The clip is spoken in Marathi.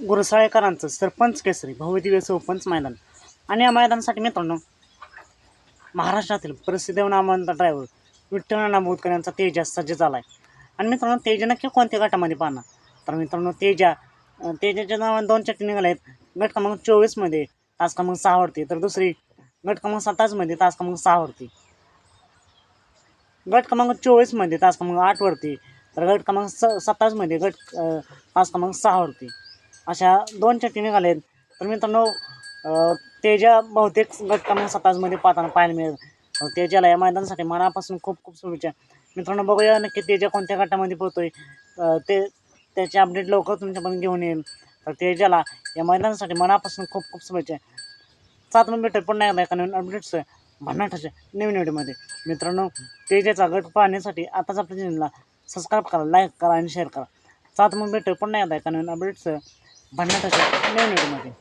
गुरसाळेकरांचं सरपंच केसरी भव्यदिव्य सरपंच मैदान. आणि या मैदानासाठी मित्रांनो महाराष्ट्रातील प्रसिद्ध नामवंत ड्रायव्हर विठ्ठल नामोदकर यांचा तेजा सज्ज झाला आहे आणि मित्रांनो तेजा नक्की कोणत्या गटामध्ये पाहणार? तर मित्रांनो तेजा तेजाच्या नावाने दोन चटणी निघाल्या आहेत. गट क्रमांक चोवीसमध्ये तास क्रमांक सहावरती तर दुसरी गट क्रमांक सत्तावीसमध्ये तास क्रमांक सहावरती गट क्रमांक चोवीसमध्ये तास क्रमांक आठवरती तर गट क्रमांक स सत्तावीसमध्ये गट तास क्रमांक सहावरती अशा दोन चट्टी निघाल्या आहेत तर मित्रांनो तेजा बहुतेक गट क्रमांक पाहताना पाहायला मिळेल. तेजाला या मैदानासाठी मनापासून खूप खूप शुभेच्छा. मित्रांनो बघूया नक्की तेजा कोणत्या गटामध्ये पोहतोय ते त्याचे अपडेट लवकर तुमच्यापर्यंत घेऊन येईल. तर तेजाला या मैदानासाठी मनापासून खूप खूप शुभेच्छा. सात मग भेटेल पुन्हा एकदा एका नवीन अपडेट्स भन्नाटाच्या नवीन व्हिडिओमध्ये मित्रांनो तेजाचा गट पाहण्यासाठी आताच आपल्या चॅनलला सबस्क्राईब करा लाईक करा आणि शेअर करा. सात मग भेटेल पुन्हा एकदा एका नवीन अपडेट्स भन्नाटाच्या नवीन व्हिडिओमध्ये